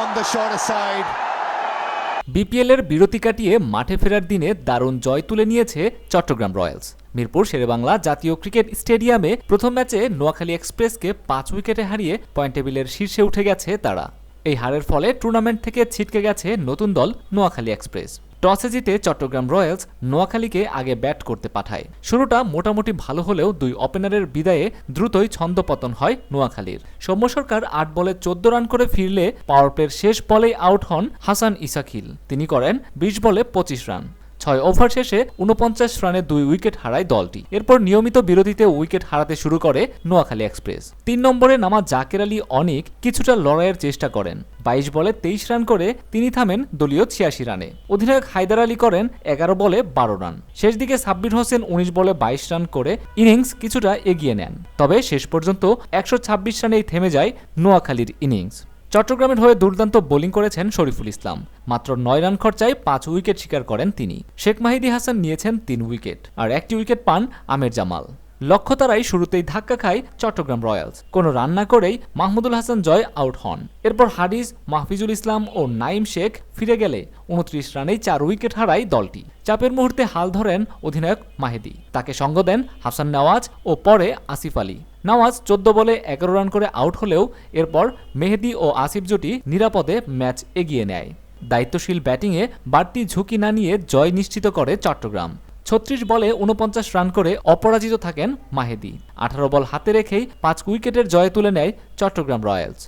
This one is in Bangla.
on the shorter side. বিরতি কাটিয়ে মাঠে ফেরার দিনে দারুণ জয় তুলে নিয়েছে চট্টগ্রাম রয়্যালস। মিরপুর, শেরেবাংলা জাতীয় ক্রিকেট স্টেডিয়ামে প্রথম ম্যাচে নোয়াখালী এক্সপ্রেসকে পাঁচ উইকেটে হারিয়ে পয়েন্ট টেবিলের শীর্ষে উঠে গেছে তারা। এই হারের ফলে টুর্নামেন্ট থেকে ছিটকে গেছে নতুন দল নোয়াখালী এক্সপ্রেস। টসে জিতে চট্টগ্রাম রয়্যালস নোয়াখালীকে আগে ব্যাট করতে পাঠায়। শুরুটা মোটামুটি ভালো হলেও দুই ওপেনারের বিদায়ে দ্রুতই ছন্দপতন হয় নোয়াখালীর। সৌম্য সরকার আট বলে চোদ্দ রান করে ফিরলে পাওয়ার প্লের শেষ বলেই আউট হন হাসান ইসাখিল। তিনি করেন বিশ বলে পঁচিশ রান। ছয় ওভার শেষে উনপঞ্চাশ রানে দুই উইকেট হারায় দলটি। এরপর নিয়মিত বিরতিতে উইকেট হারাতে শুরু করে নোয়াখালী এক্সপ্রেস। তিন নম্বরে নামা জাকের আলী অনিক কিছুটা লড়াইয়ের চেষ্টা করেন। বাইশ বলে তেইশ রান করে তিনি থামেন দলীয় ছিয়াশি রানে। অধিনায়ক হায়দার আলী করেন এগারো বলে বারো রান। শেষ দিকে সাব্বির হোসেন উনিশ বলে বাইশ রান করে ইনিংস কিছুটা এগিয়ে নেন। তবে শেষ পর্যন্ত একশো ছাব্বিশ রানেই থেমে যায় নোয়াখালীর ইনিংস। চট্টগ্রামের হয়ে দুর্দান্ত বোলিং করেছেন শরীফুল ইসলাম। মাত্র নয় রান খরচায় পাঁচ উইকেট শিকার করেন তিনি। শেখ মাহিদি হাসান নিয়েছেন তিন উইকেট। আর একটি উইকেট পান আমের জামাল। লক্ষ্য তারাই শুরুতেই ধাক্কা খায় চট্টগ্রাম রয়্যালস। কোনো রান না করেই মাহমুদুল হাসান জয় আউট হন। এরপর হারিস মাহফিজুল ইসলাম ও নাইম শেখ ফিরে গেলে উনত্রিশ রানেই চার উইকেট হারায় দলটি। চাপের মুহূর্তে হাল ধরেন অধিনায়ক মাহেদি। তাকে সঙ্গ দেন হাসান নওয়াজ ও পরে আসিফ আলী। নওয়াজ চোদ্দ বলে এগারো রান করে আউট হলেও এরপর মেহেদি ও আসিফ জুটি নিরাপদে ম্যাচ এগিয়ে নেয়। দায়িত্বশীল ব্যাটিংয়ে বাড়তি ঝুঁকি না নিয়ে জয় নিশ্চিত করে চট্টগ্রাম। ছত্রিশ বলে উনপঞ্চাশ রান করে অপরাজিত থাকেন মাহেদি। আঠারো বল হাতে রেখেই পাঁচ উইকেটের জয় তুলে নেয় চট্টগ্রাম রয়্যালস।